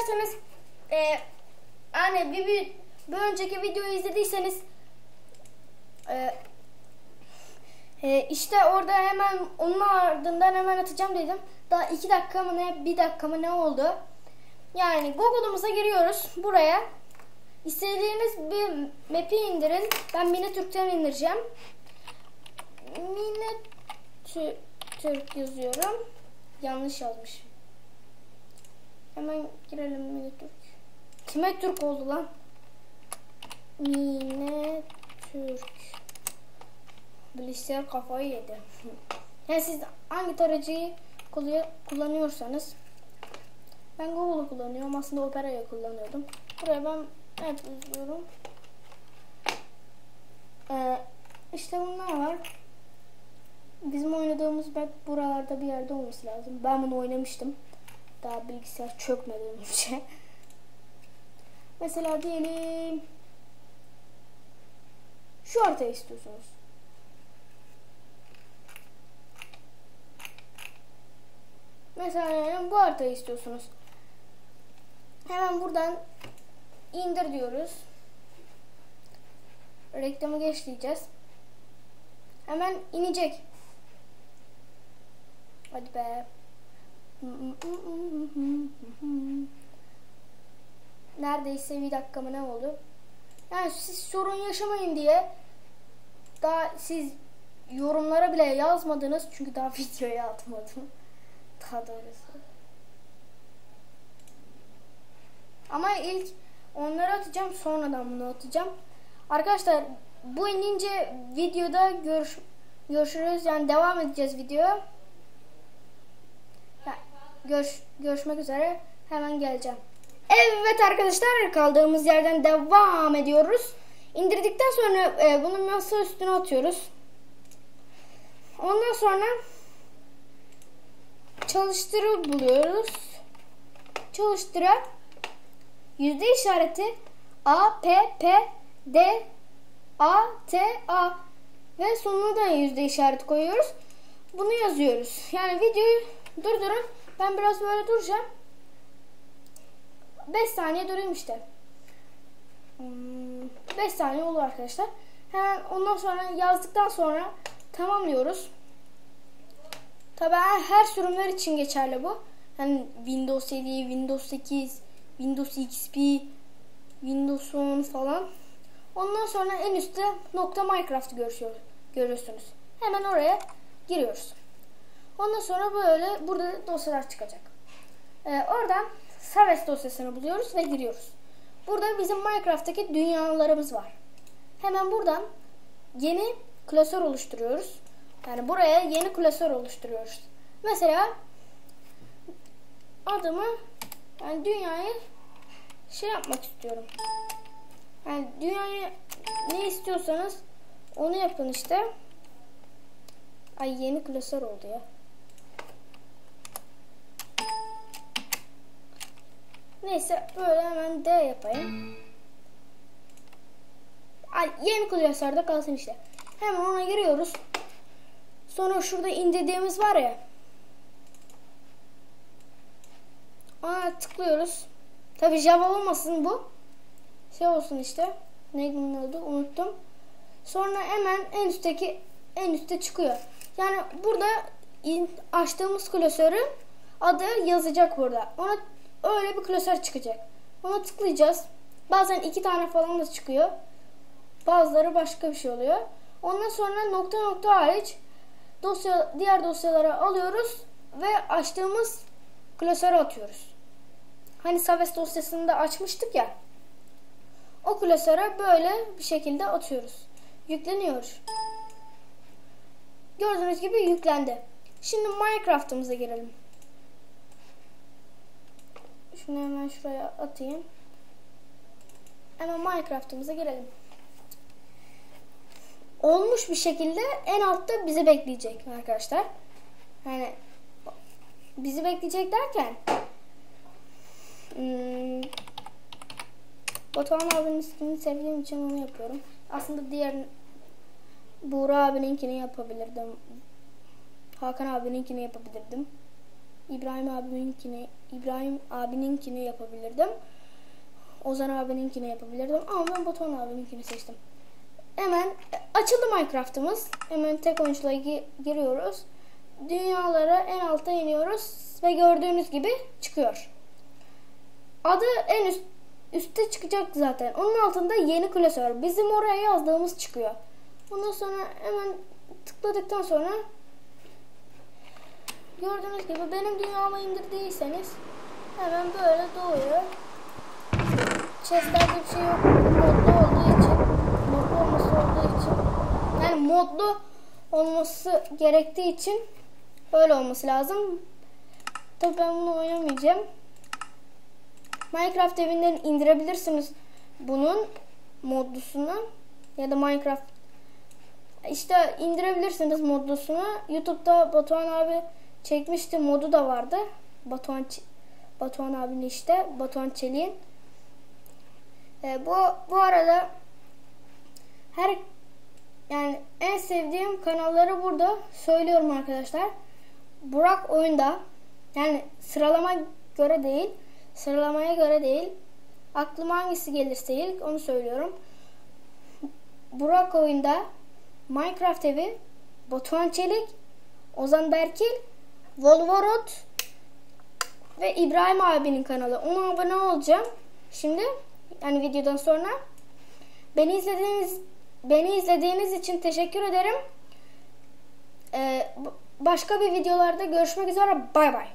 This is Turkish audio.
bakarsanız e, hani bir, bir, bir önceki videoyu izlediyseniz e, e, işte orada hemen onun ardından hemen atacağım dedim. Daha iki dakika mı ne bir dakika mı ne oldu? Yani Google'umuza giriyoruz buraya. İstediğiniz bir map'i indirin. Ben Miniatürk'ten indireceğim. Miniatürk yazıyorum. Yanlış yazmış. Hemen girelim Miniatürk. Kime Türk oldu lan? Miniatürk. Bilgisayar kafayı yedi. yani siz hangi tarayıcıyı kullanıyorsanız ben Google'u kullanıyorum. Aslında Opera'yı kullanıyordum. Buraya ben hep izliyorum. Ee, işte bunlar var. Bizim oynadığımız map buralarda bir yerde olması lazım. Ben bunu oynamıştım. Daha bilgisayar çökmeden önce. Mesela diyelim şu haritayı istiyorsunuz. Mesela yani bu haritayı istiyorsunuz. Hemen buradan indir diyoruz. Reklamı geç. Hemen inecek. Hadi be. Neredeyse bir dakika mı ne oldu? Yani siz sorun yaşamayın diye daha siz yorumlara bile yazmadınız çünkü daha videoya atmadım. Daha doğrusu. Ama ilk onları atacağım sonradan bunu atacağım. Arkadaşlar bu inince videoda görüş, görüşürüz. Yani devam edeceğiz video. Görüş, görüşmek üzere. Hemen geleceğim. Evet arkadaşlar kaldığımız yerden devam ediyoruz. İndirdikten sonra e, bunu masa üstüne atıyoruz. Ondan sonra çalıştırı buluyoruz. Çalıştıra yüzde işareti A, P, P, D, A, T, A ve sonuna da yüzde işareti koyuyoruz. Bunu yazıyoruz. Yani videoyu durdurun. Ben biraz böyle duracağım. 5 saniye durayım işte. 5 hmm, saniye olur arkadaşlar. Hemen ondan sonra yazdıktan sonra tamamlıyoruz. Tabi her sürümler için geçerli bu. Yani Windows 7, Windows 8, Windows XP, Windows 10 falan. Ondan sonra en üstte nokta Minecraft'ı görüyorsunuz. Hemen oraya giriyoruz. Ondan sonra böyle burada dosyalar çıkacak. Ee, oradan Saves dosyasını buluyoruz ve giriyoruz. Burada bizim Minecraft'taki dünyalarımız var. Hemen buradan yeni klasör oluşturuyoruz. Yani buraya yeni klasör oluşturuyoruz. Mesela adımı yani dünyayı şey yapmak istiyorum. Yani dünyayı ne istiyorsanız onu yapın işte. Ay yeni klasör oldu ya. Neyse böyle hemen D yapayım. Ay yeni klasörde kalsın işte. Hemen ona giriyoruz. Sonra şurada indirdiğimiz var ya. Ona tıklıyoruz. Tabi Java olmasın bu. Şey olsun işte. Ne oldu unuttum. Sonra hemen en üstteki en üstte çıkıyor. Yani burada açtığımız klasörün adı yazacak burada. Ona öyle bir klasör çıkacak. Ona tıklayacağız. Bazen iki tane falan da çıkıyor. Bazıları başka bir şey oluyor. Ondan sonra nokta nokta hariç dosya diğer dosyaları alıyoruz ve açtığımız klasöre atıyoruz. Hani Saves dosyasını da açmıştık ya. O klasöre böyle bir şekilde atıyoruz. Yükleniyor. Gördüğünüz gibi yüklendi. Şimdi Minecraft'ımıza girelim. Şunu hemen şuraya atayım. Hemen Minecraft'ımıza girelim. Olmuş bir şekilde en altta bizi bekleyecek arkadaşlar. Yani bizi bekleyecek derken hmm, Batuhan abinin ismini sevdiğim için onu yapıyorum. Aslında diğer Buğra abininkini yapabilirdim. Hakan abininkini yapabilirdim. İbrahim abiminkini, İbrahim abininkini yapabilirdim. Ozan abininkini yapabilirdim ama ben Batuhan abininkini seçtim. Hemen açıldı Minecraft'ımız. Hemen tek oyunculuğa gi- giriyoruz. Dünyalara en alta iniyoruz ve gördüğünüz gibi çıkıyor. Adı en üst üstte çıkacak zaten. Onun altında yeni klasör. Bizim oraya yazdığımız çıkıyor. Ondan sonra hemen tıkladıktan sonra gördüğünüz gibi benim dünyama indirdiyseniz hemen böyle doğuyor. Chestlerde bir şey yok. Modlu olduğu için. Modlu olması olduğu için. Yani modlu olması gerektiği için böyle olması lazım. Tabii ben bunu oynamayacağım. Minecraft evinden indirebilirsiniz bunun modlusunu ya da Minecraft işte indirebilirsiniz modlusunu. YouTube'da Batuhan abi çekmişti. Modu da vardı. Batuhan Batuhan abinin işte Batuhan Çelik'in. Ee, bu bu arada her yani en sevdiğim kanalları burada söylüyorum arkadaşlar. Burak oyunda yani sıralama göre değil, sıralamaya göre değil. Aklıma hangisi gelirse ilk onu söylüyorum. Burak oyunda Minecraft evi, Batuhan Çelik, Ozan Berkil, Volvorot ve İbrahim abinin kanalı. Ona abone olacağım. Şimdi yani videodan sonra beni izlediğiniz beni izlediğiniz için teşekkür ederim. Ee, başka bir videolarda görüşmek üzere. Bay bay.